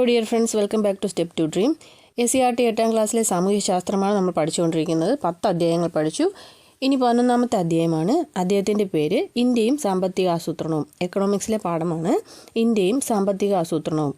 Hello dear friends welcome back to step to dream S C R T എട്ടാം ക്ലാസ്സിലെ സാമൂഹ്യ ശാസ്ത്രമാണ് നമ്മൾ പഠിച്ചുകൊണ്ടിരിക്കുന്നത്. പത്ത് അധ്യായങ്ങൾ പഠിച്ചു. ഇനി പതിനൊന്നാമത്തെ അധ്യായമാണ്. അദ്ദേഹത്തിന്റെ പേര് ഇന്ത്യയും സാമ്പത്തിക ആസൂത്രണവും. എക്കണോമിക്സിലെ പാഠമാണ് ഇന്ത്യയും സാമ്പത്തിക ആസൂത്രണവും.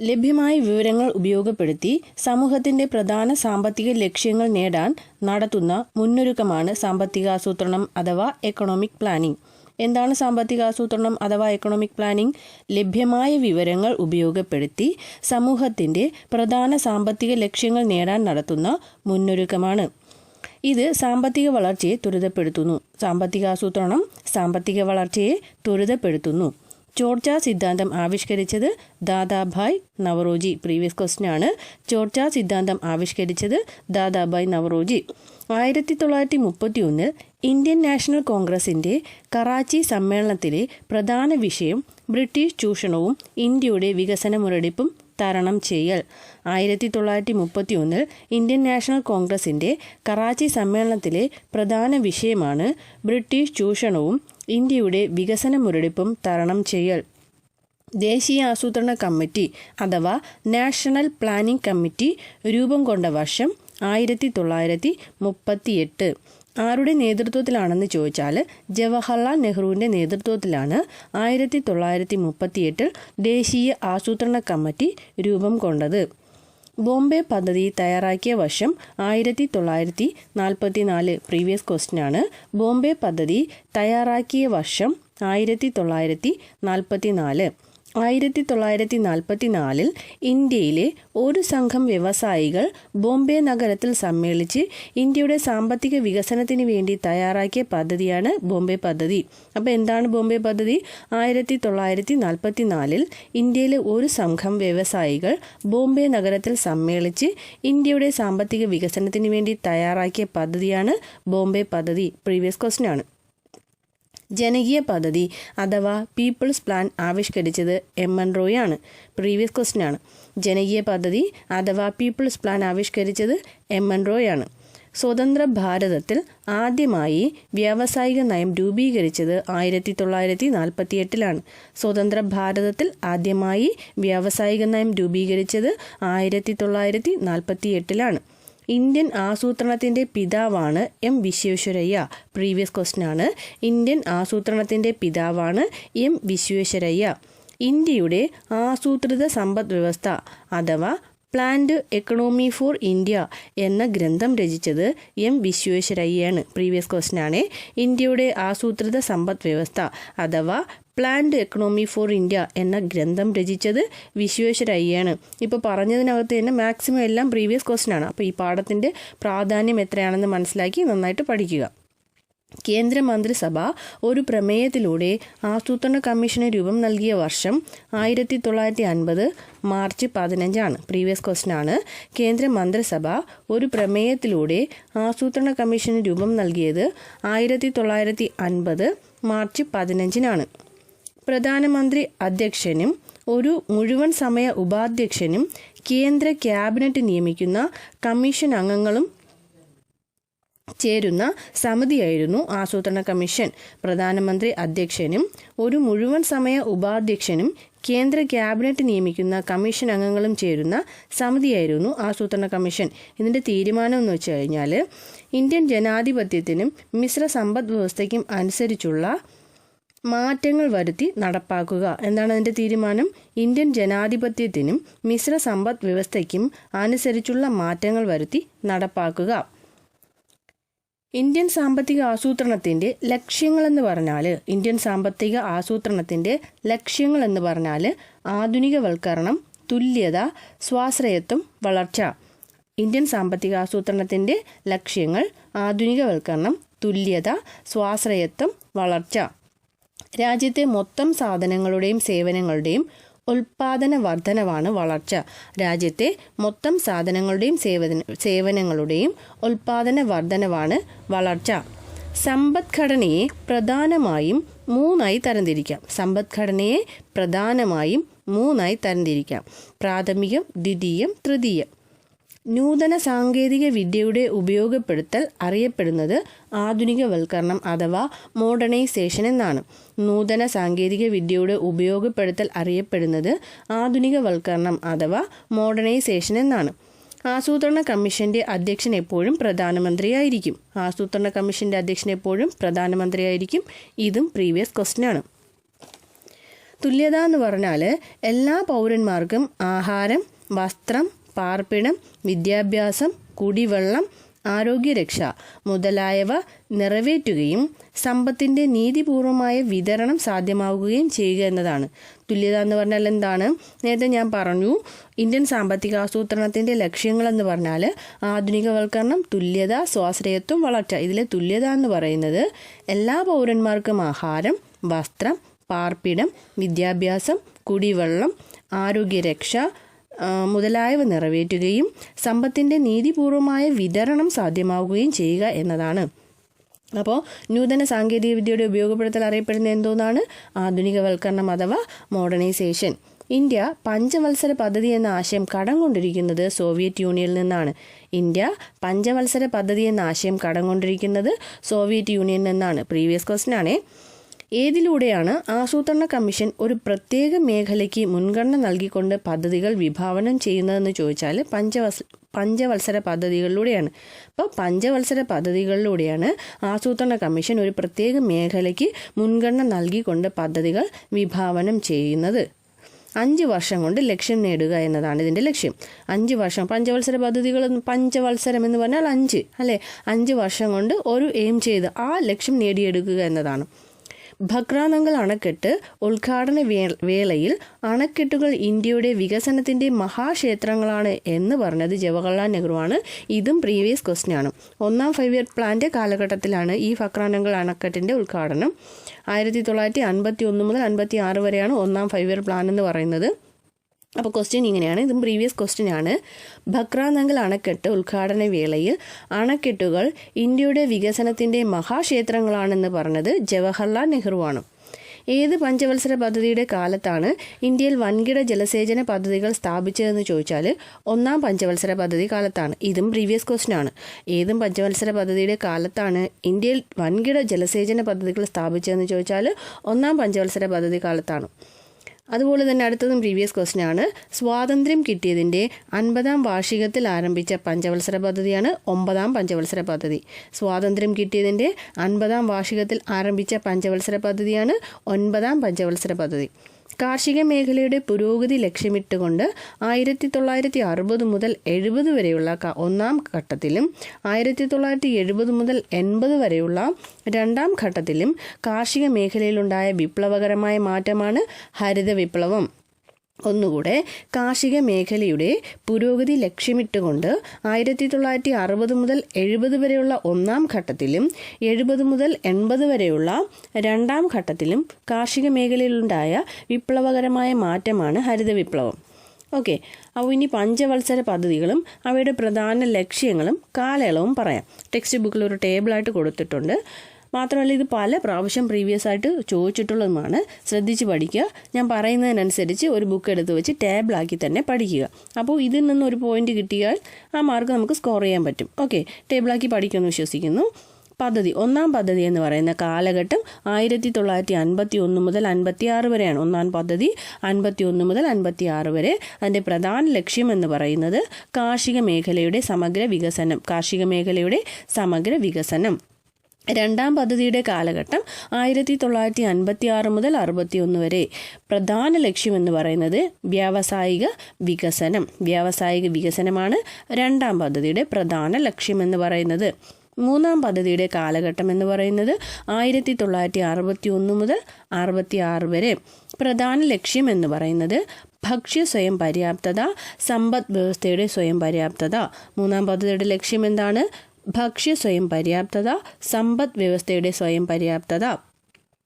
ലഭ്യമായ വിവരങ്ങൾ ഉപയോഗപ്പെടുത്തി സമൂഹത്തിന്റെ പ്രധാന സാമ്പത്തിക ലക്ഷ്യങ്ങൾ നേടാൻ നടത്തുന്ന മുന്നൊരുക്കമാണ് സാമ്പത്തിക ആസൂത്രണം അഥവാ എക്കണോമിക് പ്ലാനിംഗ് എന്താണ് സാമ്പത്തിക ആസൂത്രണം അഥവാ എക്കണോമിക് പ്ലാനിംഗ് ലഭ്യമായ വിവരങ്ങൾ ഉപയോഗപ്പെടുത്തി സമൂഹത്തിന്റെ പ്രധാന സാമ്പത്തിക ലക്ഷ്യങ്ങൾ നേടാൻ നടത്തുന്ന മുന്നൊരുക്കമാണ്. ഇത് സാമ്പത്തിക വളർച്ചയെ ത്വരിതപ്പെടുത്തുന്നു. സാമ്പത്തിക ആസൂത്രണം സാമ്പത്തിക വളർച്ചയെ ത്വരിതപ്പെടുത്തുന്നു. ചോർച്ച സിദ്ധാന്തം ആവിഷ്കരിച്ചത് ദാദാഭായ് നവറോജി. പ്രീവിയസ് ക്വസ്റ്റ്യൻ ആണ് ചോർച്ച സിദ്ധാന്തം ആവിഷ്കരിച്ചത് ദാദാഭായ് നവറോജി. ആയിരത്തി തൊള്ളായിരത്തി മുപ്പത്തി ഒന്നിൽ ഇന്ത്യൻ നാഷണൽ കോൺഗ്രസിന്റെ കറാച്ചി സമ്മേളനത്തിലെ പ്രധാന വിഷയം ബ്രിട്ടീഷ് ചൂഷണവും ഇന്ത്യയുടെ വികസന മുരടിപ്പും തരണം ചെയ്യൽ. ആയിരത്തി തൊള്ളായിരത്തി മുപ്പത്തി ഒന്നിൽ ഇന്ത്യൻ നാഷണൽ കോൺഗ്രസിന്റെ കറാച്ചി സമ്മേളനത്തിലെ പ്രധാന വിഷയമാണ് ബ്രിട്ടീഷ് ചൂഷണവും ഇന്ത്യയുടെ വികസന മുരടിപ്പും തരണം ചെയ്യൽ. ദേശീയ ആസൂത്രണ കമ്മിറ്റി അഥവാ നാഷണൽ പ്ലാനിംഗ് കമ്മിറ്റി രൂപം കൊണ്ട വർഷം ആയിരത്തി തൊള്ളായിരത്തി മുപ്പത്തിയെട്ട് ആരുടെ നേതൃത്വത്തിലാണെന്ന് ചോദിച്ചാൽ ജവഹർലാൽ നെഹ്റുവിന്റെ നേതൃത്വത്തിലാണ് ആയിരത്തി തൊള്ളായിരത്തി മുപ്പത്തിയെട്ടിൽ ദേശീയ ആസൂത്രണ കമ്മിറ്റി രൂപം കൊണ്ടത്. ബോംബെ പദ്ധതി തയ്യാറാക്കിയ വർഷം ആയിരത്തി തൊള്ളായിരത്തി നാൽപ്പത്തി നാല് പ്രീവിയസ് ക്വസ്റ്റ്യൻ ആണ് ബോംബെ പദ്ധതി തയ്യാറാക്കിയ വർഷം ആയിരത്തി തൊള്ളായിരത്തി നാൽപ്പത്തി നാല് ആയിരത്തി തൊള്ളായിരത്തി നാൽപ്പത്തി നാലിൽ ഇന്ത്യയിലെ ഒരു സംഘം വ്യവസായികൾ ബോംബെ നഗരത്തിൽ സമ്മേളിച്ച് ഇന്ത്യയുടെ സാമ്പത്തിക വികസനത്തിന് വേണ്ടി തയ്യാറാക്കിയ പദ്ധതിയാണ് ബോംബെ പദ്ധതി. അപ്പോൾ എന്താണ് ബോംബെ പദ്ധതി? ആയിരത്തി തൊള്ളായിരത്തി നാൽപ്പത്തി നാലിൽ ഇന്ത്യയിലെ ഒരു സംഘം വ്യവസായികൾ ബോംബെ നഗരത്തിൽ സമ്മേളിച്ച് ഇന്ത്യയുടെ സാമ്പത്തിക വികസനത്തിന് വേണ്ടി തയ്യാറാക്കിയ പദ്ധതിയാണ് ബോംബെ പദ്ധതി. പ്രീവിയസ് ക്വസ്റ്റ്യൻ ആണ്. ജനകീയ പദ്ധതി അഥവാ പീപ്പിൾസ് പ്ലാൻ ആവിഷ്കരിച്ചത് എം എൻ റോയ് ആണ് പ്രീവിയസ് ക്വസ്റ്റ്യൻ ആണ് ജനകീയ പദ്ധതി അഥവാ പീപ്പിൾസ് പ്ലാൻ ആവിഷ്കരിച്ചത് എം എൻ റോയ് ആണ് സ്വതന്ത്ര ഭാരതത്തിൽ ആദ്യമായി വ്യാവസായിക നയം രൂപീകരിച്ചത് ആയിരത്തി തൊള്ളായിരത്തി നാൽപ്പത്തി എട്ടിലാണ് സ്വതന്ത്ര ഭാരതത്തിൽ ആദ്യമായി വ്യാവസായിക നയം രൂപീകരിച്ചത് ആയിരത്തി തൊള്ളായിരത്തി നാൽപ്പത്തി എട്ടിലാണ് ഇന്ത്യൻ ആസൂത്രണത്തിന്റെ പിതാവാണ് എം വിശ്വേശ്വരയ്യ. പ്രീവിയസ് ക്വസ്റ്റ്യൻ ആണ്. ഇന്ത്യൻ ആസൂത്രണത്തിന്റെ പിതാവാണ് എം വിശ്വേശ്വരയ്യ. ഇന്ത്യയുടെ ആസൂത്രിത സമ്പദ് വ്യവസ്ഥ അഥവാ പ്ലാൻഡ് എക്കണോമി ഫോർ ഇന്ത്യ എന്ന ഗ്രന്ഥം രചിച്ചത് എം വിശ്വേശ്വരയ്യാണ്. പ്രീവിയസ് ക്വസ്റ്റൻ ആണ്. ഇന്ത്യയുടെ ആസൂത്രിത സമ്പദ് വ്യവസ്ഥ അഥവാ പ്ലാൻഡ് എക്കണോമി ഫോർ ഇന്ത്യ എന്ന ഗ്രന്ഥം രചിച്ചത് വിശ്വേശ്വരയ്യാണ്. ഇപ്പോൾ പറഞ്ഞതിനകത്ത് തന്നെ മാക്സിമം എല്ലാം പ്രീവിയസ് ക്വസ്റ്റൻ ആണ്. അപ്പോൾ ഈ പാഠത്തിന്റെ പ്രാധാന്യം എത്രയാണെന്ന് മനസ്സിലാക്കി നന്നായിട്ട് പഠിക്കുക. കേന്ദ്രമന്ത്രിസഭ ഒരു പ്രമേയത്തിലൂടെ ആസൂത്രണ കമ്മീഷന് രൂപം നൽകിയ വർഷം ആയിരത്തി തൊള്ളായിരത്തി അൻപത് മാർച്ച് പതിനഞ്ചാണ്. പ്രീവിയസ് ക്വസ്റ്റൻ ആണ് കേന്ദ്രമന്ത്രിസഭ ഒരു പ്രമേയത്തിലൂടെ ആസൂത്രണ കമ്മീഷന് രൂപം നൽകിയത് ആയിരത്തി തൊള്ളായിരത്തി അൻപത് മാർച്ച് പതിനഞ്ചിനാണ്. പ്രധാനമന്ത്രി അധ്യക്ഷനും ഒരു മുഴുവൻ സമയ ഉപാധ്യക്ഷനും കേന്ദ്ര ക്യാബിനറ്റ് നിയമിക്കുന്ന കമ്മീഷൻ അംഗങ്ങളും ചേരുന്ന സമിതിയായിരുന്നു ആസൂത്രണ കമ്മീഷൻ. പ്രധാനമന്ത്രി അധ്യക്ഷനും ഒരു മുഴുവൻ സമയ ഉപാധ്യക്ഷനും കേന്ദ്ര ക്യാബിനറ്റ് നിയമിക്കുന്ന കമ്മീഷൻ അംഗങ്ങളും ചേരുന്ന സമിതിയായിരുന്നു ആസൂത്രണ കമ്മീഷൻ. ഇതിന്റെ തീരുമാനം എന്ന് വെച്ച് കഴിഞ്ഞാൽ ഇന്ത്യൻ ജനാധിപത്യത്തിനും മിശ്ര സമ്പദ് വ്യവസ്ഥയ്ക്കും അനുസരിച്ചുള്ള മാറ്റങ്ങൾ വരുത്തി നടപ്പാക്കുക. എന്താണ് അതിന്റെ തീരുമാനം? ഇന്ത്യൻ ജനാധിപത്യത്തിനും മിശ്ര സമ്പദ് വ്യവസ്ഥയ്ക്കും അനുസരിച്ചുള്ള മാറ്റങ്ങൾ വരുത്തി നടപ്പാക്കുക. ഇന്ത്യൻ സാമ്പത്തിക ആസൂത്രണത്തിന്റെ ലക്ഷ്യങ്ങളെന്ന് പറഞ്ഞാൽ ഇന്ത്യൻ സാമ്പത്തിക ആസൂത്രണത്തിന്റെ ലക്ഷ്യങ്ങളെന്ന് പറഞ്ഞാൽ ആധുനികവൽക്കരണം തുല്യത സ്വാശ്രയത്വം വളർച്ച. ഇന്ത്യൻ സാമ്പത്തിക ആസൂത്രണത്തിന്റെ ലക്ഷ്യങ്ങൾ ആധുനികവൽക്കരണം തുല്യത സ്വാശ്രയത്വം വളർച്ച. രാജ്യത്തെ മൊത്തം സാധനങ്ങളുടെയും സേവനങ്ങളുടെയും ഉൽപാദന വർധനവാണ് വളർച്ച. രാജ്യത്തെ മൊത്തം സാധനങ്ങളുടെയും സേവന സേവനങ്ങളുടെയും ഉൽപാദന വർധനവാണ് വളർച്ച. സമ്പദ്ഘടനയെ പ്രധാനമായും മൂന്നായി തരംതിരിക്കാം. സമ്പദ്ഘടനയെ പ്രധാനമായും മൂന്നായി തരംതിരിക്കാം. പ്രാഥമികം ദ്വിതീയം തൃതീയം. നൂതന സാങ്കേതിക വിദ്യയുടെ ഉപയോഗപ്പെടുത്തൽ അറിയപ്പെടുന്നത് ആധുനികവൽക്കരണം അഥവാ മോഡേണൈസേഷൻ എന്നാണ്. നൂതന സാങ്കേതിക വിദ്യയുടെ ഉപയോഗപ്പെടുത്തൽ അറിയപ്പെടുന്നത് ആധുനികവൽക്കരണം അഥവാ മോഡേണൈസേഷൻ എന്നാണ്. ആസൂത്രണ കമ്മീഷന്റെ അധ്യക്ഷൻ എപ്പോഴും പ്രധാനമന്ത്രിയായിരിക്കും. ആസൂത്രണ കമ്മീഷന്റെ അധ്യക്ഷൻ എപ്പോഴും പ്രധാനമന്ത്രിയായിരിക്കും. ഇതും പ്രീവിയസ് ക്വസ്റ്റ്യൻ ആണ്. തുല്യത എന്ന് പറഞ്ഞാൽ എല്ലാ പൗരന്മാർക്കും ആഹാരം വസ്ത്രം പാർപ്പിടം വിദ്യാഭ്യാസം കുടിവെള്ളം ആരോഗ്യരക്ഷ മുതലായവ നിറവേറ്റുകയും സമ്പത്തിന്റെ നീതിപൂർവമായ വിതരണം സാധ്യമാവുകയും ചെയ്യുക എന്നതാണ്. തുല്യത എന്ന് പറഞ്ഞാൽ എന്താണ്? നേരത്തെ ഞാൻ പറഞ്ഞു ഇന്ത്യൻ സാമ്പത്തിക ആസൂത്രണത്തിന്റെ ലക്ഷ്യങ്ങളെന്ന് പറഞ്ഞാൽ ആധുനികവൽക്കരണം തുല്യത സ്വാശ്രയത്വം വളർച്ച. ഇതിലെ തുല്യത എന്ന് പറയുന്നത് എല്ലാ പൗരന്മാർക്കും ആഹാരം വസ്ത്രം പാർപ്പിടം വിദ്യാഭ്യാസം കുടിവെള്ളം ആരോഗ്യരക്ഷ മുതലായവ നിറവേറ്റുകയും സമ്പത്തിന്റെ നീതിപൂർവമായ വിതരണം സാധ്യമാവുകയും ചെയ്യുക എന്നതാണ്. അപ്പോൾ നൂതന സാങ്കേതിക വിദ്യയുടെ ഉപയോഗപ്പെടുത്തൽ അറിയപ്പെടുന്ന എന്തോന്നാണ്? ആധുനികവൽക്കരണം അഥവാ മോഡേണൈസേഷൻ. ഇന്ത്യ പഞ്ചവത്സര പദ്ധതി എന്ന ആശയം കടം കൊണ്ടിരിക്കുന്നത് സോവിയറ്റ് യൂണിയനിൽ നിന്നാണ്. ഇന്ത്യ പഞ്ചവത്സര പദ്ധതി എന്ന ആശയം കടം കൊണ്ടിരിക്കുന്നത് സോവിയറ്റ് യൂണിയനിൽ നിന്നാണ്. പ്രീവിയസ് ക്വസ്റ്റൻ ആണേ ഏതിലൂടെയാണ് ആസൂത്രണ കമ്മീഷൻ ഒരു പ്രത്യേക മേഖലയ്ക്ക് മുൻഗണന നൽകിക്കൊണ്ട് പദ്ധതികൾ വിഭാവനം ചെയ്യുന്നതെന്ന് ചോദിച്ചാൽ പഞ്ചവത്സ പഞ്ചവത്സര പദ്ധതികളിലൂടെയാണ്. അപ്പോൾ പഞ്ചവത്സര പദ്ധതികളിലൂടെയാണ് ആസൂത്രണ കമ്മീഷൻ ഒരു പ്രത്യേക മേഖലയ്ക്ക് മുൻഗണന നൽകിക്കൊണ്ട് പദ്ധതികൾ വിഭാവനം ചെയ്യുന്നത്. അഞ്ച് വർഷം കൊണ്ട് ലക്ഷ്യം നേടുക എന്നതാണ് ഇതിന്റെ ലക്ഷ്യം. അഞ്ച് വർഷം പഞ്ചവത്സര പദ്ധതികൾ പഞ്ചവത്സരം എന്ന് പറഞ്ഞാൽ അഞ്ച് അല്ലേ? അഞ്ച് വർഷം കൊണ്ട് ഒരു എയിം ചെയ്ത് ആ ലക്ഷ്യം നേടിയെടുക്കുക എന്നതാണ്. ഭക്രാനങ്കൽ അണക്കെട്ട് ഉദ്ഘാടന വേളയിൽ അണക്കെട്ടുകൾ ഇന്ത്യയുടെ വികസനത്തിന്റെ മഹാക്ഷേത്രങ്ങളാണ് എന്ന് പറഞ്ഞത് ജവഹർലാൽ നെഹ്റുവാണ്. ഇതും പ്രീവിയസ് ക്വസ്റ്റ്യൻ ആണ്. ഒന്നാം ഫൈവ് ഇയർ പ്ലാന്റെ കാലഘട്ടത്തിലാണ് ഈ ഭക്രാനങ്ങൾ അണക്കെട്ടിന്റെ ഉദ്ഘാടനം. ആയിരത്തി തൊള്ളായിരത്തി അൻപത്തി ഒന്ന് മുതൽ അൻപത്തി ആറ് വരെയാണ് ഒന്നാം ഫൈവ് ഇയർ പ്ലാൻ എന്ന് പറയുന്നത്. അപ്പോൾ ക്വസ്റ്റ്യൻ ഇങ്ങനെയാണ്. ഇതും പ്രീവിയസ് ക്വസ്റ്റ്യൻ ആണ്. ഭക്രാനങ്കൽ അണക്കെട്ട് ഉദ്ഘാടന വേളയിൽ അണക്കെട്ടുകൾ ഇന്ത്യയുടെ വികസനത്തിന്റെ മഹാക്ഷേത്രങ്ങളാണെന്ന് പറഞ്ഞത് ജവഹർലാൽ നെഹ്റുവാണ് ഏത് പഞ്ചവത്സര പദ്ധതിയുടെ കാലത്താണ് ഇന്ത്യയിൽ വൻകിട ജലസേചന പദ്ധതികൾ സ്ഥാപിച്ചതെന്ന് ചോദിച്ചാൽ ഒന്നാം പഞ്ചവത്സര പദ്ധതി കാലത്താണ്. ഇതും പ്രീവിയസ് ക്വസ്റ്റ്യൻ ആണ്. ഏതും പഞ്ചവത്സര പദ്ധതിയുടെ കാലത്താണ് ഇന്ത്യയിൽ വൻകിട ജലസേചന പദ്ധതികൾ സ്ഥാപിച്ചതെന്ന് ചോദിച്ചാൽ ഒന്നാം പഞ്ചവത്സര പദ്ധതി കാലത്താണ്. അതുപോലെ തന്നെ അടുത്തതും പ്രീവിയസ് ക്വസ്റ്റ്യൻ ആണ്. സ്വാതന്ത്ര്യം കിട്ടിയതിന്റെ അൻപതാം വാർഷികത്തിൽ ആരംഭിച്ച പഞ്ചവത്സര പദ്ധതിയാണ് ഒമ്പതാം പഞ്ചവത്സര പദ്ധതി. സ്വാതന്ത്ര്യം കിട്ടിയതിന്റെ അൻപതാം വാർഷികത്തിൽ ആരംഭിച്ച പഞ്ചവത്സര പദ്ധതിയാണ് ഒൻപതാം പഞ്ചവത്സര പദ്ധതി. കാർഷിക മേഖലയുടെ പുരോഗതി ലക്ഷ്യമിട്ടുകൊണ്ട് ആയിരത്തി തൊള്ളായിരത്തി അറുപത് മുതൽ എഴുപത് വരെയുള്ള ഒന്നാം ഘട്ടത്തിലും ആയിരത്തി തൊള്ളായിരത്തി എഴുപത് മുതൽ എൺപത് വരെയുള്ള രണ്ടാം ഘട്ടത്തിലും കാർഷിക മേഖലയിലുണ്ടായ വിപ്ലവകരമായ മാറ്റമാണ് ഹരിത വിപ്ലവം ഒന്നുകൂടെ കാർഷിക മേഖലയുടെ പുരോഗതി ലക്ഷ്യമിട്ടുകൊണ്ട് ആയിരത്തി തൊള്ളായിരത്തി അറുപത് മുതൽ എഴുപത് വരെയുള്ള ഒന്നാം ഘട്ടത്തിലും എഴുപത് മുതൽ എൺപത് വരെയുള്ള രണ്ടാം ഘട്ടത്തിലും കാർഷിക മേഖലയിലുണ്ടായ വിപ്ലവകരമായ മാറ്റമാണ് ഹരിത വിപ്ലവം. ഓക്കെ അപ്പോൾ ഇനി പഞ്ചവത്സര പദ്ധതികളും അവയുടെ പ്രധാന ലക്ഷ്യങ്ങളും കാലയളവും പറയാം. ടെക്സ്റ്റ് ബുക്കിൽ ഒരു ടേബിളായിട്ട് കൊടുത്തിട്ടുണ്ട്. മാത്രമല്ല ഇത് പല പ്രാവശ്യം പ്രീവിയസ് ആയിട്ട് ചോദിച്ചിട്ടുള്ളതുമാണ്. ശ്രദ്ധിച്ച് പഠിക്കുക. ഞാൻ പറയുന്നതിനനുസരിച്ച് ഒരു ബുക്ക് എടുത്ത് വെച്ച് ടേബിളാക്കി തന്നെ പഠിക്കുക. അപ്പോൾ ഇതിൽ നിന്ന് ഒരു പോയിന്റ് കിട്ടിയാൽ ആ മാർക്ക് നമുക്ക് സ്കോർ ചെയ്യാൻ പറ്റും. ഓക്കെ ടേബിളാക്കി പഠിക്കുമെന്ന് വിശ്വസിക്കുന്നു. പദ്ധതി ഒന്നാം പദ്ധതി എന്ന് പറയുന്ന കാലഘട്ടം ആയിരത്തി തൊള്ളായിരത്തി അൻപത്തി ഒന്ന് മുതൽ അൻപത്തി ആറ് വരെയാണ്. ഒന്നാം പദ്ധതി അൻപത്തി ഒന്ന് മുതൽ അൻപത്തി ആറ് വരെ. അതിന്റെ പ്രധാന ലക്ഷ്യം എന്ന് പറയുന്നത് കാർഷിക മേഖലയുടെ സമഗ്ര വികസനം. കാർഷിക മേഖലയുടെ സമഗ്ര വികസനം. രണ്ടാം പദ്ധതിയുടെ കാലഘട്ടം ആയിരത്തി തൊള്ളായിരത്തി അൻപത്തി ആറ് മുതൽ അറുപത്തി ഒന്ന് വരെ. പ്രധാന ലക്ഷ്യമെന്ന് പറയുന്നത് വ്യാവസായിക വികസനം. വ്യാവസായിക വികസനമാണ് രണ്ടാം പദ്ധതിയുടെ പ്രധാന ലക്ഷ്യമെന്ന് പറയുന്നത്. മൂന്നാം പദ്ധതിയുടെ കാലഘട്ടം എന്ന് പറയുന്നത് ആയിരത്തി തൊള്ളായിരത്തി അറുപത്തി ഒന്ന് മുതൽ അറുപത്തി ആറ് വരെ. പ്രധാന ലക്ഷ്യം എന്ന് പറയുന്നത് ഭക്ഷ്യ സ്വയം പര്യാപ്തത സമ്പദ് വ്യവസ്ഥയുടെ സ്വയം പര്യാപ്തത. മൂന്നാം പദ്ധതിയുടെ ലക്ഷ്യം എന്താണ്? ഭക്ഷ്യ സ്വയം പര്യാപ്തത സമ്പദ് വ്യവസ്ഥയുടെ സ്വയം പര്യാപ്തത.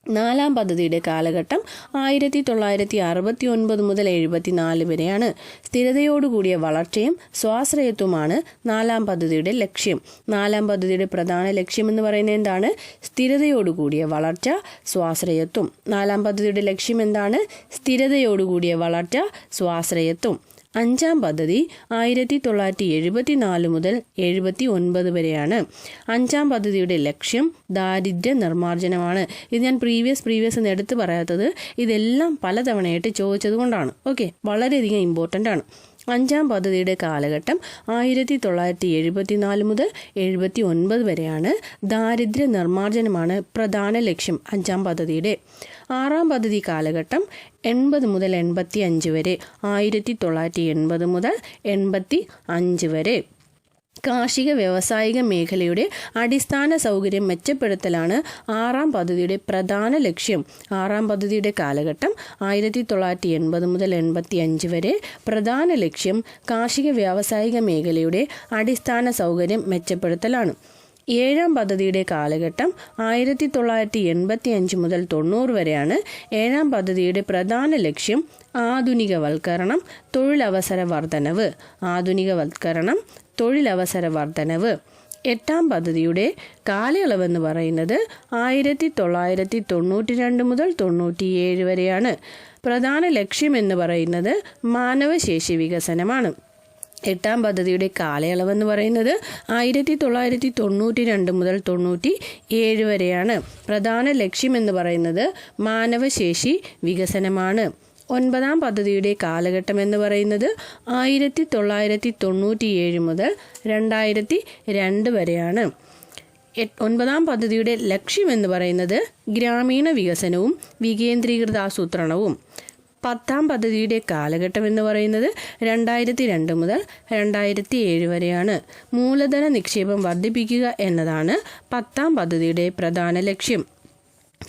നാലാം പദ്ധതിയുടെ കാലഘട്ടം ആയിരത്തി തൊള്ളായിരത്തി അറുപത്തി ഒൻപത് മുതൽ എഴുപത്തിനാല് വരെയാണ്. സ്ഥിരതയോടുകൂടിയ വളർച്ചയും സ്വാശ്രയത്വമാണ് നാലാം പദ്ധതിയുടെ ലക്ഷ്യം. നാലാം പദ്ധതിയുടെ പ്രധാന ലക്ഷ്യം എന്ന് പറയുന്നത് എന്താണ്? സ്ഥിരതയോടുകൂടിയ വളർച്ച സ്വാശ്രയത്വം. നാലാം പദ്ധതിയുടെ ലക്ഷ്യം എന്താണ്? സ്ഥിരതയോടുകൂടിയ വളർച്ച സ്വാശ്രയത്വം. അഞ്ചാം പദ്ധതി ആയിരത്തി തൊള്ളായിരത്തി എഴുപത്തി നാല് മുതൽ എഴുപത്തി ഒൻപത് വരെയാണ്. അഞ്ചാം പദ്ധതിയുടെ ലക്ഷ്യം ദാരിദ്ര്യ നിർമ്മാർജനമാണ്. ഇത് ഞാൻ പ്രീവിയസ് പ്രീവിയസ് എന്ന് എടുത്ത് പറയാത്തത് ഇതെല്ലാം പലതവണയായിട്ട് ചോദിച്ചത് കൊണ്ടാണ്. ഓക്കെ വളരെയധികം ഇമ്പോർട്ടന്റ് ആണ്. അഞ്ചാം പദ്ധതിയുടെ കാലഘട്ടം ആയിരത്തി തൊള്ളായിരത്തി എഴുപത്തി നാല് മുതൽ എഴുപത്തി ഒൻപത് വരെയാണ് ദാരിദ്ര്യ നിർമ്മാർജനമാണ് പ്രധാന ലക്ഷ്യം അഞ്ചാം പദ്ധതിയുടെ. ആറാം പദ്ധതി കാലഘട്ടം എൺപത് മുതൽ എൺപത്തി അഞ്ച് വരെ ആയിരത്തി തൊള്ളായിരത്തി എൺപത് മുതൽ എൺപത്തി അഞ്ച് വരെ. കാർഷിക വ്യവസായിക മേഖലയുടെ അടിസ്ഥാന സൗകര്യം മെച്ചപ്പെടുത്തലാണ് ആറാം പദ്ധതിയുടെ പ്രധാന ലക്ഷ്യം. ആറാം പദ്ധതിയുടെ കാലഘട്ടം ആയിരത്തി തൊള്ളായിരത്തി എൺപത് മുതൽ എൺപത്തി അഞ്ച് വരെ പ്രധാന ലക്ഷ്യം കാർഷിക വ്യാവസായിക മേഖലയുടെ അടിസ്ഥാന സൗകര്യം മെച്ചപ്പെടുത്തലാണ്. ഏഴാം പദ്ധതിയുടെ കാലഘട്ടം ആയിരത്തി തൊള്ളായിരത്തി എൺപത്തി അഞ്ച് മുതൽ തൊണ്ണൂറ് വരെയാണ്. ഏഴാം പദ്ധതിയുടെ പ്രധാന ലക്ഷ്യം ആധുനികവൽക്കരണം തൊഴിലവസര വർധനവ്. ആധുനികവൽക്കരണം തൊഴിലവസര വർധനവ്. എട്ടാം പദ്ധതിയുടെ കാലയളവെന്ന് പറയുന്നത് ആയിരത്തി തൊള്ളായിരത്തി തൊണ്ണൂറ്റി രണ്ട് മുതൽ തൊണ്ണൂറ്റിയേഴ് വരെയാണ്. പ്രധാന ലക്ഷ്യമെന്ന് പറയുന്നത് മാനവശേഷി വികസനമാണ്. എട്ടാം പദ്ധതിയുടെ കാലയളവെന്ന് പറയുന്നത് ആയിരത്തി തൊള്ളായിരത്തി തൊണ്ണൂറ്റി രണ്ട് മുതൽ തൊണ്ണൂറ്റി ഏഴ് വരെയാണ്. പ്രധാന ലക്ഷ്യമെന്ന് പറയുന്നത് മാനവശേഷി വികസനമാണ്. ഒൻപതാം പദ്ധതിയുടെ കാലഘട്ടം എന്ന് പറയുന്നത് ആയിരത്തി തൊള്ളായിരത്തി തൊണ്ണൂറ്റി ഏഴ് മുതൽ രണ്ടായിരത്തി രണ്ട് വരെയാണ് ഒൻപതാം പദ്ധതിയുടെ ലക്ഷ്യമെന്ന് പറയുന്നത് ഗ്രാമീണ വികസനവും വികേന്ദ്രീകൃതാസൂത്രണവും. പത്താം പദ്ധതിയുടെ കാലഘട്ടം എന്ന് പറയുന്നത് രണ്ടായിരത്തി രണ്ട് മുതൽ രണ്ടായിരത്തി ഏഴ് വരെയാണ്. മൂലധന നിക്ഷേപം വർദ്ധിപ്പിക്കുക എന്നതാണ് പത്താം പദ്ധതിയുടെ പ്രധാന ലക്ഷ്യം.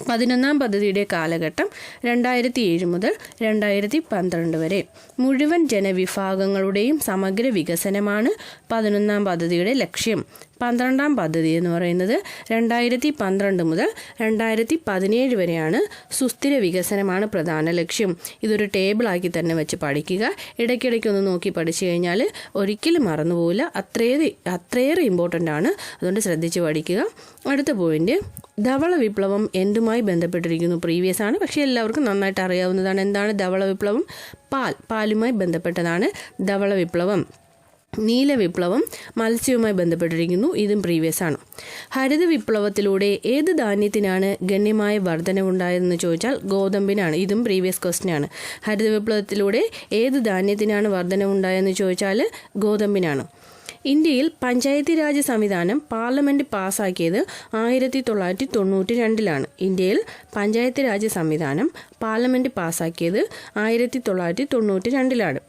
പതിനൊന്നാം പദ്ധതിയുടെ കാലഘട്ടം രണ്ടായിരത്തി ഏഴ് മുതൽ രണ്ടായിരത്തി പന്ത്രണ്ട് വരെ. മുഴുവൻ ജനവിഭാഗങ്ങളുടെയും സമഗ്ര വികസനമാണ് പതിനൊന്നാം പദ്ധതിയുടെ ലക്ഷ്യം. പന്ത്രണ്ടാം പദ്ധതി എന്ന് പറയുന്നത് രണ്ടായിരത്തി പന്ത്രണ്ട് മുതൽ രണ്ടായിരത്തി പതിനേഴ് വരെയാണ് സുസ്ഥിര വികസനമാണ് പ്രധാന ലക്ഷ്യം. ഇതൊരു ടേബിളാക്കി തന്നെ വെച്ച് പഠിക്കുക. ഇടയ്ക്കിടയ്ക്ക് ഒന്ന് നോക്കി പഠിച്ചു കഴിഞ്ഞാൽ ഒരിക്കലും മറന്നുപോകില്ല അത്രയേറെ അത്രയേറെ ഇമ്പോർട്ടന്റ് ആണ്. അതുകൊണ്ട് ശ്രദ്ധിച്ച് പഠിക്കുക. അടുത്ത പോയിന്റ് ധവള വിപ്ലവം എന്തുമായി ബന്ധപ്പെട്ടിരിക്കുന്നു? പ്രീവിയസ് ആണ്. പക്ഷേ എല്ലാവർക്കും നന്നായിട്ട് അറിയാവുന്നതാണ് എന്താണ് ധവള വിപ്ലവം? പാൽ. പാലുമായി ബന്ധപ്പെട്ടതാണ് ധവള വിപ്ലവം. നീല വിപ്ലവം മത്സ്യവുമായി ബന്ധപ്പെട്ടിരിക്കുന്നു. ഇതും പ്രീവിയസ് ആണ്. ഹരിത വിപ്ലവത്തിലൂടെ ഏത് ധാന്യത്തിനാണ് ഗണ്യമായ വർധനവുണ്ടായതെന്ന് ചോദിച്ചാൽ ഗോതമ്പിനാണ്. ഇതും പ്രീവിയസ് ക്വസ്റ്റ്യൻ ആണ്. ഹരിത വിപ്ലവത്തിലൂടെ ഏത് ധാന്യത്തിനാണ് വർധനവുണ്ടായതെന്ന് ചോദിച്ചാൽ ഗോതമ്പിനാണ്. ഇന്ത്യയിൽ പഞ്ചായത്തി രാജ് സംവിധാനം പാർലമെന്റ് പാസാക്കിയത് ആയിരത്തി തൊള്ളായിരത്തി തൊണ്ണൂറ്റി രണ്ടിലാണ് ഇന്ത്യയിൽ പഞ്ചായത്തി രാജ് സംവിധാനം പാർലമെന്റ് പാസാക്കിയത് ആയിരത്തി തൊള്ളായിരത്തി തൊണ്ണൂറ്റി രണ്ടിലാണ്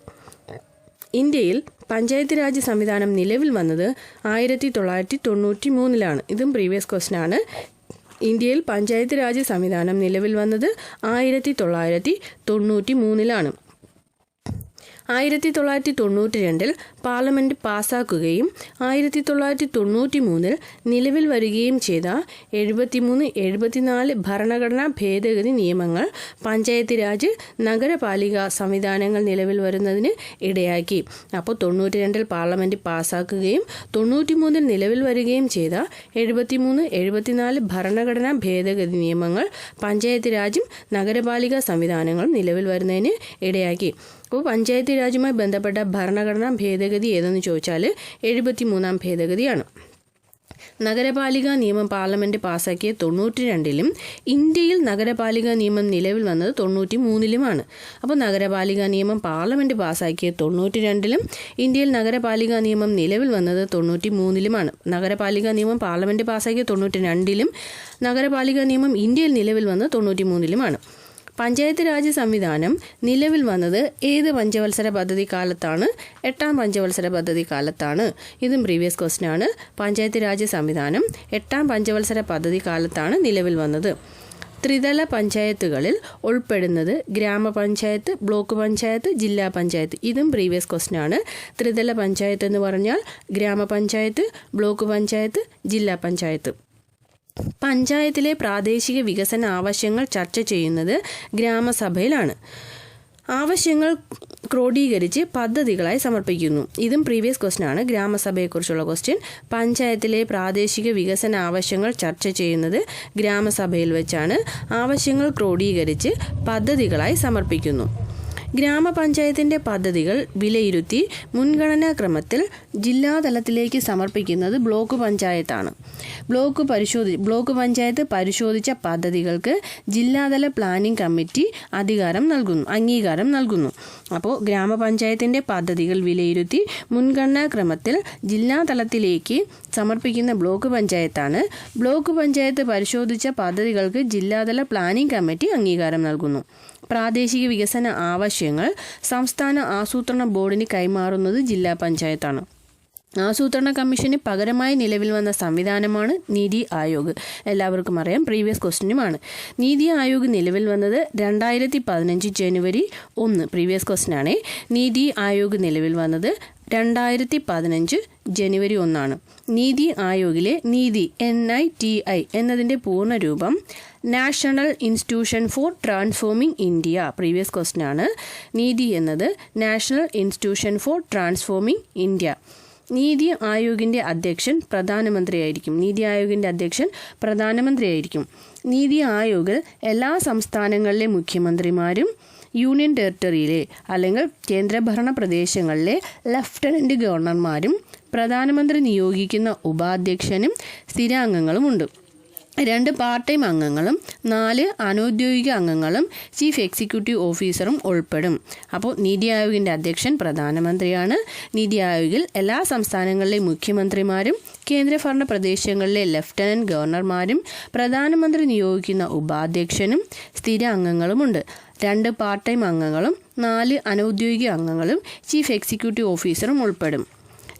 ഇന്ത്യയിൽ പഞ്ചായത്ത് രാജ് സംവിധാനം നിലവിൽ വന്നത് ആയിരത്തി തൊള്ളായിരത്തി തൊണ്ണൂറ്റി മൂന്നിലാണ് ഇതും പ്രീവിയസ് ക്വസ്റ്റൻ ആണ്. ഇന്ത്യയിൽ പഞ്ചായത്ത് രാജ് സംവിധാനം നിലവിൽ വന്നത് ആയിരത്തി തൊള്ളായിരത്തി തൊണ്ണൂറ്റി മൂന്നിലാണ് ആയിരത്തി തൊള്ളായിരത്തി തൊണ്ണൂറ്റി രണ്ടിൽ പാർലമെന്റ് പാസാക്കുകയും ആയിരത്തി തൊള്ളായിരത്തി തൊണ്ണൂറ്റി മൂന്നിൽ നിലവിൽ വരികയും ചെയ്ത എഴുപത്തിമൂന്ന് എഴുപത്തിനാല് ഭരണഘടനാ ഭേദഗതി നിയമങ്ങൾ പഞ്ചായത്ത് രാജ് നഗരപാലിക സംവിധാനങ്ങൾ നിലവിൽ വരുന്നതിന് ഇടയാക്കി. അപ്പോൾ തൊണ്ണൂറ്റി രണ്ടിൽ പാർലമെന്റ് പാസാക്കുകയും തൊണ്ണൂറ്റി മൂന്നിൽ നിലവിൽ വരികയും ചെയ്ത എഴുപത്തിമൂന്ന് എഴുപത്തിനാല് ഭരണഘടനാ ഭേദഗതി നിയമങ്ങൾ പഞ്ചായത്ത് രാജും നഗരപാലിക സംവിധാനങ്ങളും നിലവിൽ വരുന്നതിന് ഇടയാക്കി. അപ്പോൾ പഞ്ചായത്ത് രാജുമായി ബന്ധപ്പെട്ട ഭരണഘടനാ ഭേദഗതി ഏതെന്ന് ചോദിച്ചാൽ എഴുപത്തി മൂന്നാം ഭേദഗതിയാണ്. നഗരപാലിക നിയമം പാർലമെന്റ് പാസാക്കിയ തൊണ്ണൂറ്റി രണ്ടിലും ഇന്ത്യയിൽ നഗരപാലിക നിയമം നിലവിൽ വന്നത് തൊണ്ണൂറ്റി മൂന്നിലുമാണ് അപ്പോൾ നഗരപാലിക നിയമം പാർലമെന്റ് പാസാക്കിയ തൊണ്ണൂറ്റി രണ്ടിലും ഇന്ത്യയിൽ നഗരപാലിക നിയമം നിലവിൽ വന്നത് തൊണ്ണൂറ്റി മൂന്നിലുമാണ് നഗരപാലിക നിയമം പാർലമെന്റ് പാസാക്കിയ തൊണ്ണൂറ്റി രണ്ടിലും നഗരപാലിക നിയമം ഇന്ത്യയിൽ നിലവിൽ വന്നത് തൊണ്ണൂറ്റി മൂന്നിലുമാണ് പഞ്ചായത്ത് രാജ് സംവിധാനം നിലവിൽ വന്നത് ഏത് പഞ്ചവത്സര പദ്ധതി കാലത്താണ്? എട്ടാം പഞ്ചവത്സര പദ്ധതി കാലത്താണ്. ഇതും പ്രീവിയസ് ക്വസ്റ്റ്യൻ ആണ്. പഞ്ചായത്ത് രാജ് സംവിധാനം എട്ടാം പഞ്ചവത്സര പദ്ധതി കാലത്താണ് നിലവിൽ വന്നത്. ത്രിതല പഞ്ചായത്തുകളിൽ ഉൾപ്പെടുന്നത് ഗ്രാമപഞ്ചായത്ത് ബ്ലോക്ക് പഞ്ചായത്ത് ജില്ലാ പഞ്ചായത്ത്. ഇതും പ്രീവിയസ് ക്വസ്റ്റ്യൻ ആണ്. ത്രിതല പഞ്ചായത്ത് എന്ന് പറഞ്ഞാൽ ഗ്രാമപഞ്ചായത്ത് ബ്ലോക്ക് പഞ്ചായത്ത് ജില്ലാ പഞ്ചായത്ത്. പഞ്ചായത്തിലെ പ്രാദേശിക വികസന ആവശ്യങ്ങൾ ചർച്ച ചെയ്യുന്നത് ഗ്രാമസഭയിലാണ്. ആവശ്യങ്ങൾ ക്രോഡീകരിച്ച് പദ്ധതികളായി സമർപ്പിക്കുന്നു. ഇതും പ്രീവിയസ് ക്വസ്റ്റ്യൻ ആണ് ഗ്രാമസഭയെക്കുറിച്ചുള്ള ക്വസ്റ്റ്യൻ. പഞ്ചായത്തിലെ പ്രാദേശിക വികസന ആവശ്യങ്ങൾ ചർച്ച ചെയ്യുന്നത് ഗ്രാമസഭയിൽ വെച്ചാണ്. ആവശ്യങ്ങൾ ക്രോഡീകരിച്ച് പദ്ധതികളായി സമർപ്പിക്കുന്നു. ഗ്രാമപഞ്ചായത്തിന്റെ പദ്ധതികൾ വിലയിരുത്തി മുൻഗണനാ ക്രമത്തിൽ ജില്ലാതലത്തിലേക്ക് സമർപ്പിക്കുന്നത് ബ്ലോക്ക് പഞ്ചായത്താണ്. ബ്ലോക്ക് പരിശോധി ബ്ലോക്ക് പഞ്ചായത്ത് പരിശോധിച്ച പദ്ധതികൾക്ക് ജില്ലാതല പ്ലാനിംഗ് കമ്മിറ്റി അധികാരം നൽകുന്നു അംഗീകാരം നൽകുന്നു. അപ്പോൾ ഗ്രാമപഞ്ചായത്തിന്റെ പദ്ധതികൾ വിലയിരുത്തി മുൻഗണനാ ക്രമത്തിൽ ജില്ലാതലത്തിലേക്ക് സമർപ്പിക്കുന്ന ബ്ലോക്ക് പഞ്ചായത്താണ്. ബ്ലോക്ക് പഞ്ചായത്ത് പരിശോധിച്ച പദ്ധതികൾക്ക് ജില്ലാതല പ്ലാനിംഗ് കമ്മിറ്റി അംഗീകാരം നൽകുന്നു. പ്രാദേശിക വികസന ആവശ്യങ്ങൾ സംസ്ഥാന ആസൂത്രണ ബോർഡിന് കൈമാറുന്നത് ജില്ലാ പഞ്ചായത്താണ്. ആസൂത്രണ കമ്മീഷന് പകരമായി നിലവിൽ വന്ന സംവിധാനമാണ് നീതി ആയോഗ്. എല്ലാവർക്കും അറിയാം പ്രീവിയസ് ക്വസ്റ്റിനുമാണ് നീതി ആയോഗ് നിലവിൽ വന്നത് രണ്ടായിരത്തി പതിനഞ്ച് ജനുവരി ഒന്ന് പ്രീവിയസ് ക്വസ്റ്റ്യൻ ആണ് നീതി ആയോഗ് നിലവിൽ വന്നത് രണ്ടായിരത്തി പതിനഞ്ച് ജനുവരി ഒന്നാണ്. നീതി ആയോഗിലെ നീതി എൻ ഐ ടി ഐ എന്നതിന്റെ പൂർണരൂപം national institution for transforming India previous ക്വസ്റ്റിനാണ് NITI എന്നത് national institution for transforming India. NITI ആയോഗിന്റെ അധ്യക്ഷൻ പ്രധാനമന്ത്രിയായിരിക്കും. നീതി ആയോഗിന്റെ അധ്യക്ഷൻ പ്രധാനമന്ത്രിയായിരിക്കും. നീതി ആയോഗിൽ എല്ലാ സംസ്ഥാനങ്ങളിലെ മുഖ്യമന്ത്രിമാരും യൂണിയൻ ടെറിട്ടറിയിലെ അല്ലെങ്കിൽ കേന്ദ്രഭരണ പ്രദേശങ്ങളിലെ ലഫ്റ്റനന്റ് ഗവർണർമാരും പ്രധാനമന്ത്രി നിയോഗിക്കുന്ന ഉപാധ്യക്ഷനും സ്ഥിരാംഗങ്ങളുമുണ്ട്. രണ്ട് പാർട്ട് ടൈം അംഗങ്ങളും നാല് അനൗദ്യോഗിക അംഗങ്ങളും ചീഫ് എക്സിക്യൂട്ടീവ് ഓഫീസറും ഉൾപ്പെടും. അപ്പോൾ നീതി ആയോഗിന്റെ അധ്യക്ഷൻ പ്രധാനമന്ത്രിയാണ്. നീതി ആയോഗിൽ എല്ലാ സംസ്ഥാനങ്ങളിലെയും മുഖ്യമന്ത്രിമാരും കേന്ദ്രഭരണ പ്രദേശങ്ങളിലെ ലഫ്റ്റനന്റ് ഗവർണർമാരും പ്രധാനമന്ത്രി നിയോഗിക്കുന്ന ഉപാധ്യക്ഷനും സ്ഥിര അംഗങ്ങളുമുണ്ട്. രണ്ട് പാർട്ട് ടൈം അംഗങ്ങളും നാല് അനൗദ്യോഗിക അംഗങ്ങളും ചീഫ് എക്സിക്യൂട്ടീവ് ഓഫീസറും ഉൾപ്പെടും.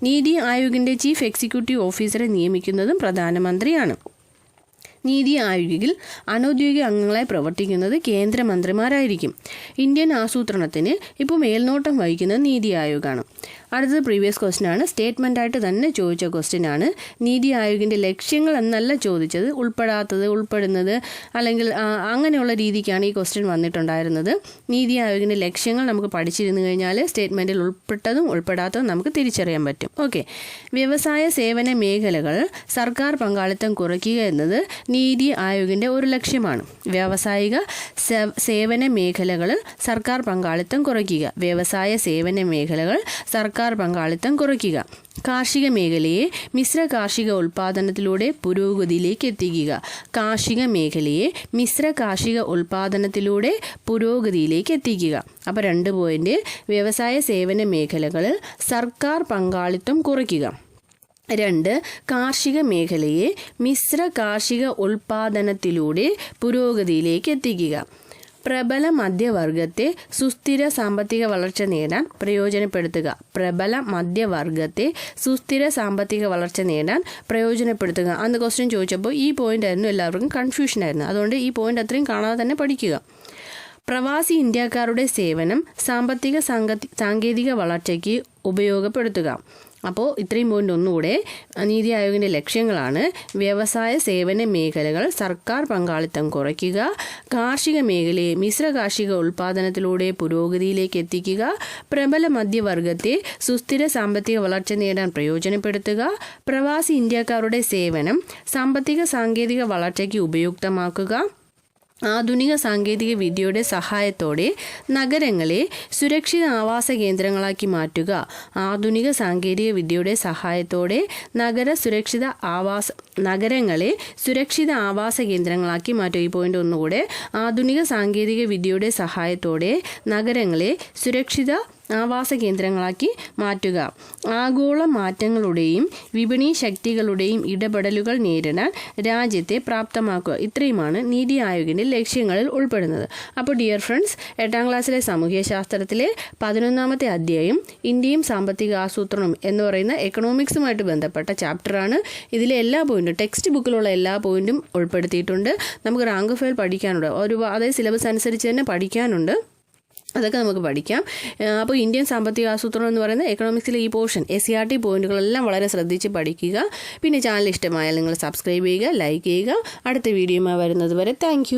നീതി ആയോഗിന്റെ ചീഫ് എക്സിക്യൂട്ടീവ് ഓഫീസറെ നിയമിക്കുന്നതും പ്രധാനമന്ത്രിയാണ്. നീതി ആയോഗിൽ അനൗദ്യോഗിക അംഗങ്ങളായി പ്രവർത്തിക്കുന്നത് കേന്ദ്രമന്ത്രിമാരായിരിക്കും. ഇന്ത്യൻ ആസൂത്രണത്തിന് ഇപ്പോൾ മേൽനോട്ടം വഹിക്കുന്നത് നീതി ആയോഗാണ്. അടുത്തത് പ്രീവിയസ് ക്വസ്റ്റ്യൻ ആണ്. സ്റ്റേറ്റ്മെന്റ് ആയിട്ട് തന്നെ ചോദിച്ച ക്വസ്റ്റ്യൻ ആണ്. നീതി ആയോഗിന്റെ ലക്ഷ്യങ്ങൾ എന്നല്ല ചോദിച്ചത്. ഉൾപ്പെടാത്തത് ഉൾപ്പെടുന്നത് അല്ലെങ്കിൽ അങ്ങനെയുള്ള രീതിക്കാണ് ഈ ക്വസ്റ്റ്യൻ വന്നിട്ടുണ്ടായിരുന്നത്. നീതി ആയോഗിന്റെ ലക്ഷ്യങ്ങൾ നമുക്ക് പഠിച്ചിരുന്നു കഴിഞ്ഞാൽ സ്റ്റേറ്റ്മെന്റിൽ ഉൾപ്പെട്ടതും ഉൾപ്പെടാത്തതും നമുക്ക് തിരിച്ചറിയാൻ പറ്റും. ഓക്കെ വ്യവസായ സേവന മേഖലകൾ സർക്കാർ പങ്കാളിത്തം കുറയ്ക്കുക എന്നത് നീതി ആയോഗിന്റെ ഒരു ലക്ഷ്യമാണ്. വ്യാവസായിക സേവന മേഖലകൾ സർക്കാർ പങ്കാളിത്തം കുറയ്ക്കുക. വ്യവസായ സേവന മേഖലകൾ സർക്കാർ പങ്കാളിത്തം കുറയ്ക്കുക. കാർഷിക മേഖലയെ മിശ്ര കാർഷിക ഉൽപാദനത്തിലൂടെ പുരോഗതിയിലേക്ക് എത്തിക്കുക. കാർഷിക മേഖലയെ മിശ്ര കാർഷിക ഉൽപാദനത്തിലൂടെ പുരോഗതിയിലേക്ക് എത്തിക്കുക. അപ്പോൾ രണ്ട് പോയിന്റ് വ്യവസായ സേവന മേഖലകളിൽ സർക്കാർ പങ്കാളിത്തം കുറയ്ക്കുക. രണ്ട് കാർഷിക മേഖലയെ മിശ്ര കാർഷിക ഉൽപാദനത്തിലൂടെ പുരോഗതിയിലേക്ക് എത്തിക്കുക. പ്രബല മധ്യവർഗത്തെ സുസ്ഥിര സാമ്പത്തിക വളർച്ച നേടാൻ പ്രയോജനപ്പെടുത്തുക. പ്രബല മധ്യവർഗത്തെ സുസ്ഥിര സാമ്പത്തിക വളർച്ച നേടാൻ പ്രയോജനപ്പെടുത്തുക. അന്ന് ക്വസ്റ്റ്യൻ ചോദിച്ചപ്പോൾ ഈ പോയിന്റ് ആയിരുന്നു എല്ലാവർക്കും കൺഫ്യൂഷൻ ആയിരുന്നു. അതുകൊണ്ട് ഈ പോയിന്റ് അത്രയും കാണാതെ തന്നെ പഠിക്കുക. പ്രവാസി ഇന്ത്യക്കാരുടെ സേവനം സാമ്പത്തിക സാങ്കേതിക വളർച്ചയ്ക്ക് ഉപയോഗപ്പെടുത്തുക. അപ്പോൾ ഇത്രയും പോയിന്റ് ഒന്നുകൂടെ നീതി ആയോഗിന്റെ ലക്ഷ്യങ്ങളാണ്. വ്യവസായ സേവന മേഖലകൾ സർക്കാർ പങ്കാളിത്തം കുറയ്ക്കുക കാർഷിക മേഖലയെ മിശ്ര കാർഷിക ഉൽപാദനത്തിലൂടെ പുരോഗതിയിലേക്ക് എത്തിക്കുക പ്രബല മധ്യവർഗത്തെ സുസ്ഥിര സാമ്പത്തിക വളർച്ച നേടാൻ പ്രയോജനപ്പെടുത്തുക പ്രവാസി ഇന്ത്യക്കാരുടെ സേവനം സാമ്പത്തിക സാങ്കേതിക വളർച്ചയ്ക്ക് ഉപയുക്തമാക്കുക ആധുനിക സാങ്കേതിക വിദ്യയുടെ സഹായത്തോടെ നഗരങ്ങളെ സുരക്ഷിത ആവാസ കേന്ദ്രങ്ങളാക്കി മാറ്റുക. ആധുനിക സാങ്കേതിക വിദ്യയുടെ സഹായത്തോടെ നഗര സുരക്ഷിത ആവാസ നഗരങ്ങളെ സുരക്ഷിത ആവാസ കേന്ദ്രങ്ങളാക്കി മാറ്റുക. ഈ പോയിന്റ് ഒന്നുകൂടെ ആധുനിക സാങ്കേതിക വിദ്യയുടെ സഹായത്തോടെ നഗരങ്ങളെ സുരക്ഷിത ആവാസ കേന്ദ്രങ്ങളാക്കി മാറ്റുക. ആഗോള മാറ്റങ്ങളുടെയും വിപണി ശക്തികളുടെയും ഇടപെടലുകൾ നേരിടാൻ രാജ്യത്തെ പ്രാപ്തമാക്കുക. ഇത്രയുമാണ് നീതി ആയോഗിന്റെ ലക്ഷ്യങ്ങളിൽ ഉൾപ്പെടുന്നത്. അപ്പോൾ ഡിയർ ഫ്രണ്ട്സ് എട്ടാം ക്ലാസ്സിലെ സാമൂഹ്യ ശാസ്ത്രത്തിലെ പതിനൊന്നാമത്തെ അധ്യായം ഇന്ത്യയും സാമ്പത്തിക ആസൂത്രണം എന്ന് പറയുന്ന എക്കണോമിക്സുമായിട്ട് ബന്ധപ്പെട്ട ചാപ്റ്ററാണ് ഇതിലെ എല്ലാ പോയിന്റും ടെക്സ്റ്റ് ബുക്കിലുള്ള എല്ലാ പോയിന്റും ഉൾപ്പെടുത്തിയിട്ടുണ്ട്. നമുക്ക് റാങ്ക് ഫയൽ പഠിക്കാനുണ്ട്. ഒരു അതായത് സിലബസ് അനുസരിച്ച് തന്നെ പഠിക്കാനുണ്ട്. അതൊക്കെ നമുക്ക് പഠിക്കാം. അപ്പോൾ ഇന്ത്യൻ സാമ്പത്തിക ആസൂത്രണം എന്ന് പറയുന്ന എക്കണോമിക്സിലെ ഈ portion S C R T പോയിന്റുകളെല്ലാം വളരെ ശ്രദ്ധിച്ച് പഠിക്കുക. പിന്നെ ചാനൽ ഇഷ്ടമായാൽ നിങ്ങൾ സബ്സ്ക്രൈബ് ചെയ്യുക ലൈക്ക് ചെയ്യുക. അടുത്ത വീഡിയോയുമായി വരുന്നത് വരെ താങ്ക്